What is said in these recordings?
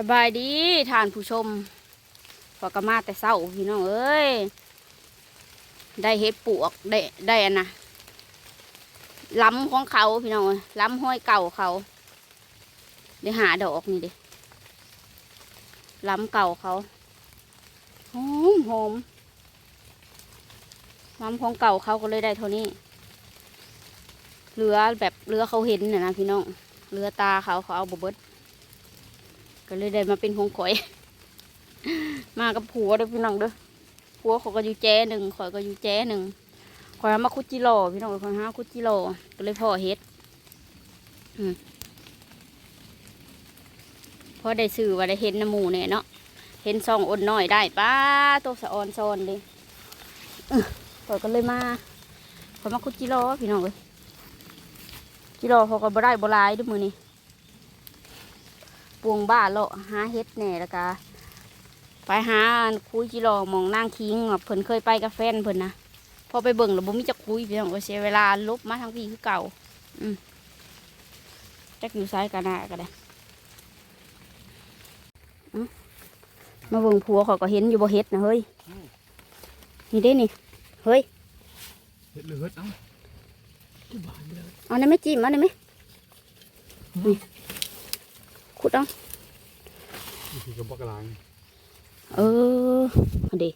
สบายดีทานผู้ชมพอกมาแต่เศร้าพี่น้องเอ้ย ได้เห็ดปวกได้ได้อันนะล้ำของเขาพี่น้องเอ้ยล้ำห้อยเก่าเขาเดี๋ยวหาดอกนี่ดิล้ำเก่าเขาหอมหอมล้ำของเก่าเขาก็เลยได้เท่านี้เรือแบบเรือเขาเห็นนะนะพี่น้องเรือตาเขาเขาเอาบเบิด ก็เลยได้มาเป็นของข่อย มากับผัวเด้อพี่น้องเด้อผัวเขาก็อยู่แจ้หนึ่งข่อยก็อยู่แจ้หนึ่งข่อยมาคุจิโร่พี่น้องข่อยหาคุจิโร่ก็เลยพ่อเฮ็ดพอได้ซื้อว่าได้เห็นน้ำมูเนี่ยเนาะเห็นซองอ่อนน้อยได้ป้าตัวสะออนซอนเลยข่อยก็เลยมาข่อยมาคุจิโร่พี่น้องเลยจิโร่เขาก็บ่ได้บ่ลายด้วยมือนี้ ปวงบ้าเลาะหาเฮ็ดแหน่แล้วก็ไปหาคุยจิรอหมองนางคิงอะเพิ่นเคยไปกับแฟนเพิ่นนะพอไปเบิ่งแล้วบ่มีจักคุยพี่น้องก็เสียเวลาลบมาทางพี่คือเก่า อืมจักอยู่ซ้ายกันหน้าก็ได้อื้อมาเบิ่งผัวเขาก็เห็นอยู่บ่เฮ็ดนะเฮ้ยนี่เด้นี่เฮ้ยเฮ็ดเลยเฮ็ดเอ้าที่บ้านไปเลยเอาได้ไหมจิ้มเอาได้ไหมนี่ ขุดเอานี่คือกระบอกกระลางเออเอาเด้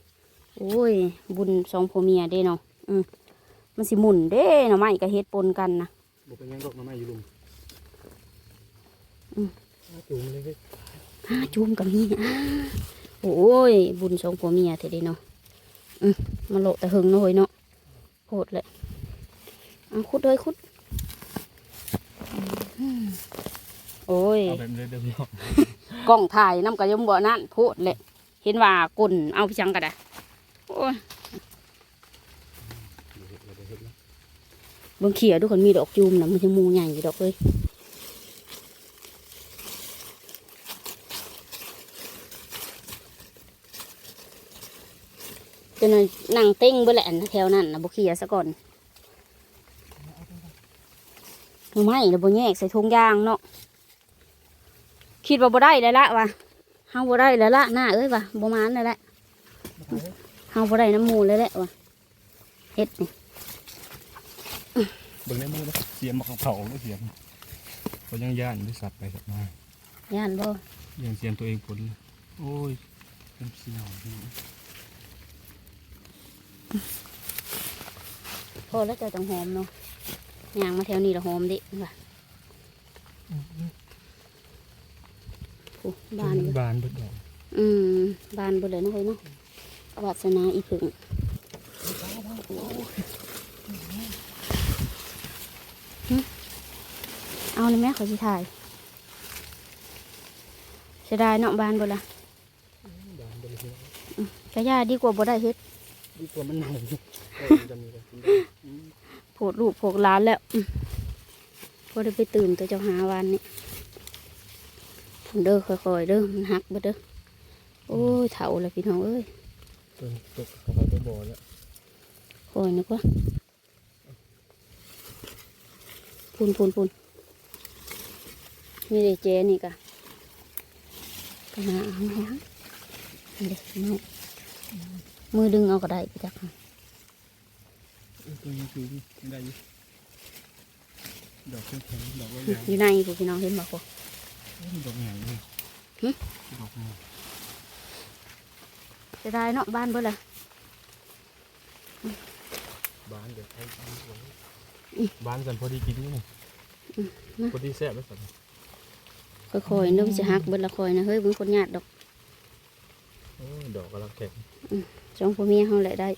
โอ้ย บุญสองผัวเมียเด้เนาะอืมมันสิหมุนเด้เนาะไม่กับเฮ็ดปนกันนะบอกเป็นยังดอกน้ำไม้อยู่ลุงอืมเอาจูงเลยเว้ยอ้าจุ่มกับนี่อ้าโอ้ย บุญสองผัวเมียเถอะเด้เนาะอืมมาโละแต่หึงเนาะเฮ้ยเนาะโหดเลยเอาคุดเลยคุดอืม โอ้ยเอาแบบนี้เดี๋ยวพี่น้องกล้องถ่ายน้ำกระยมบ่นั่นโพดเลยเห็นว่ากลนเอาพี่ชังกันได้โอ้ยเดี๋ยวเฮ็ดแล้วเดี๋ยวเฮ็ดแล้วเบิ่งเขียทุกคนมีดอกจูมนะมันจะมูใหญ่อยู่ดอกเลยจนว่านั่งเต้งเบ่แหละอันแถวนั้นนะบ่เขียซะก่อนหน่อไม่แล้วบ่แยกใส่ถุงยางเนาะ คิดว่าบ่ได้แล้วละวะเฮาบ่ได้แล้วละหน้าเอ้ยวะบ่มานแล้วแหละเฮาบ่ได้น้ำหมูแล้วแหละวะเฮ็ดนี่เบิ่งในมือนะเสียมของเขาไม่เสียมเขายังย่านด้วยสัตว์ไปสัตว์มาย่านบ่ยังเสียมตัวเองผลโอ้ยเป็นสีหนาวพี่น้องพอแล้วเจะจังหอมเนาะย่างมาแถวนี้ละหอมดิว่ะโอ้ บานเบิดบานเบิดดอกอืมบานเบิดเลยเนาะเฮ้ยเนาะวาสนาอีผึ่งหึเอาเลยแม่ขอสิถ่ายเสียดายเนาะบานเบิดละบานเบิดเลยพี่น้องกะย่าดีกว่าบ่ได้เฮ็ดดีกว่ามันหนาวเออจะมีอะไรกินได้อืมโผดลูกโผดหล้านแล้วอืมพอได้ไปตื่นตัวเจ้าหาวันนี้ เด้อค่อยๆเด้อมันหักเบ่เด้อโอ้ยเฒ่าแล้วพี่น้องเอ้ยตัวตกเขาตัวบ่อแล้วคอยนึกว่าพูนพูนพูนนี่เลยเจนี่กะกะนาเอาให้ฮะนี่เด็กน้องมือดึงเอาก็ได้ไปจักหั่นเออตัวนี้คือไม่ได้อยู่ดอกแข็งๆดอกว่าอยู่ในพวกพี่น้องเห็นบ่พอ ดอกใหญ่เลยหึ ดอกใหญ่จะได้เนาะบ้านเบิ่ละบานเดี๋ยวใช้บานไว้บานสันพอดีกินนี่นี่พอดีแซ่บแล้วสันค่อยๆนึกจะหักเบิ่ละคอยนะเฮ้ยเบิ่งคนญาติดอกโอ้ยดอกกำลังแข็งจองพ่อเมียเฮาแหละได้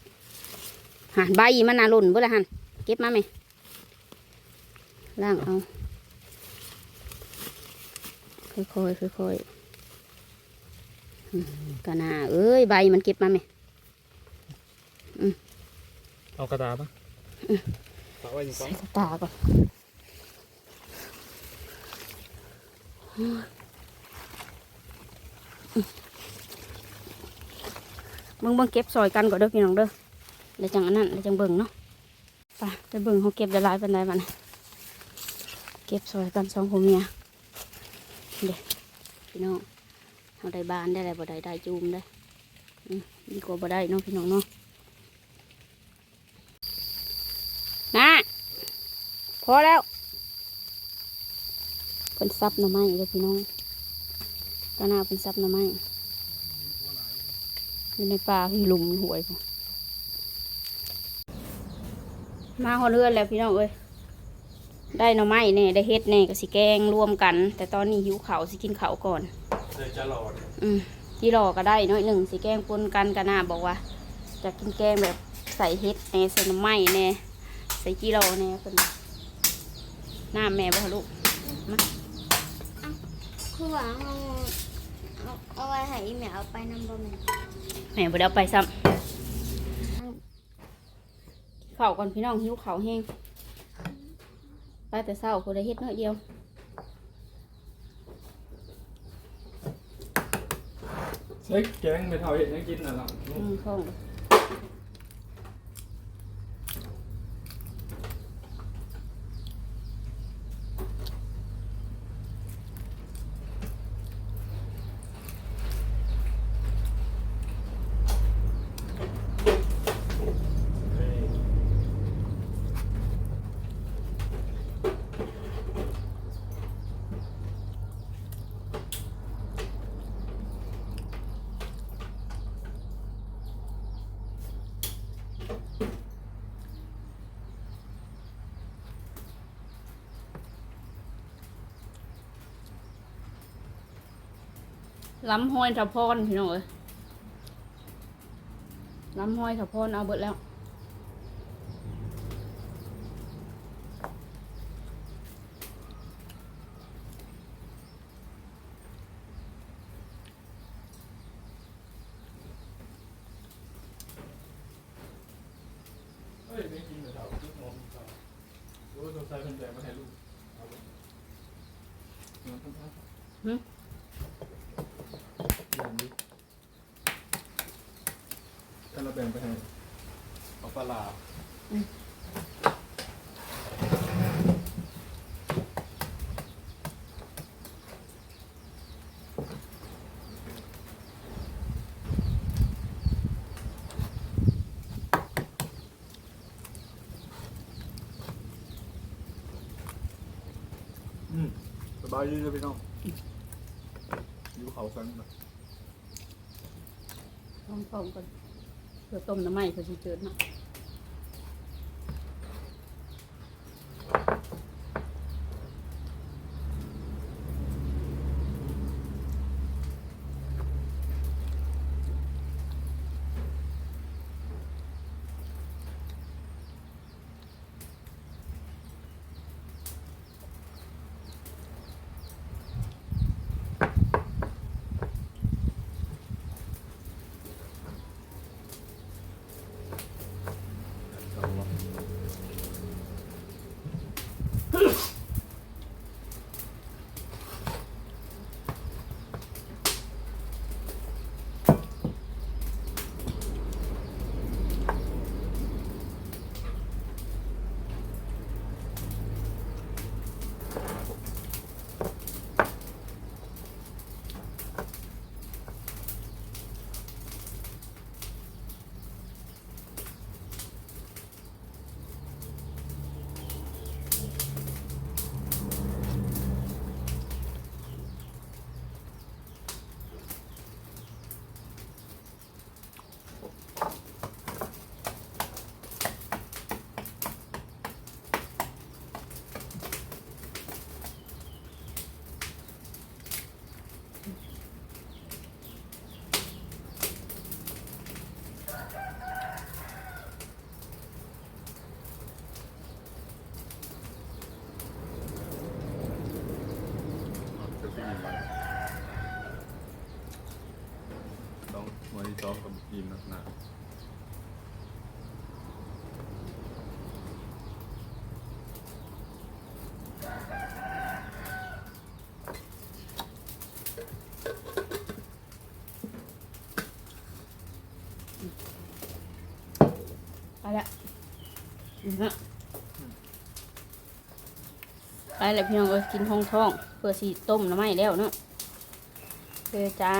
หันใบมันน่าหล่นเบิ่ละหันเก็บมาไหมล่างเอา ค่อยๆค่อยๆอืมกะนาเอ้ยใบมันเก็บมาไหมเอากระดาษปะฝากไว้ยังใส่ก่อนตาก่อนเบิ่งเบิ่งเก็บซอยกันก่อนเด้อพี่น้องเด้อแล้วจังอันนั้นแล้วจังเบิ่งเนาะไปไปเบิ่งเขาเก็บได้หลายปานใดบัดนี้เก็บซอยกันสองผัวเมีย เด็พี่น้องเอาได้บานได้อะไรบ่ได้ได้จูมได้มดีกว่าบ่ได้เนาะพี่น้องเนาะนะพอแล้วเป็นซับหน่อไม้เลยพี่น้องก็น่าเป็นซับหน่อไม้อยู่ในป่าพี่หลุมหวยมาหอเรือนแล้วพี่น้องเอ้ย ได้หน่อไม้เนี่ยได้เฮ็ดเนี่ยก็สิแกงรวมกัน แต่ตอนนี้หิวเขาวสิกินเขาวก่อน เลยจะหลอดอืมที่รอก็ได้น้อยหนึ่งสีแกงปนกันกันนาบอกว่าจะกินแกงแบบใส่เห็ดแหน่ใส่น้ำไม้แหน่ใส่จีโรแหน่เป็นหน้าแม่บ่ลูกคือว่าเอาเอาเอาไว้ให้อีแม่เอาไปนำบ่แม่นแม่บ่ได้เอาไปซ้ำข้าวก่อนพี่น้องหิวข้าวแห้ง ไปแต่เช้าคนได้เฮ็ดน้อยเดียวเฮ้ยแกงไม่เท่าเห็ดยังกินน่ะล่ะ อืมข้อง ล้ำห้อยสะพอนพี่น้องเอ้ยล้ำห้อยสะพอนเอาเบิดแล้วเฮ้ยไม่ กินไม่เท่าลูกนมเท่าโอ้ยสงสัยเพิ่นแบ่งมาให้ลูกเอาไว้เอาไว้หึอย่างนี้ถ้าเราแบ่งไปให้เอาปลาร้าอืมสบายดีเลยพี่น้องอยู่เขากันนะ ลองต้มก่อนเพื่อต้มน้ำไหม้เพื่อสิเจิดเนาะ จะปีนไปต้องวันที่สองกับปีนหนักหนาไปละอืมฮะ ไปแล้วพี่น้องเอ้ยกินท้องท้องเพื่อสีต้มน้ำไม้แล้วเนาะเด้อจ้า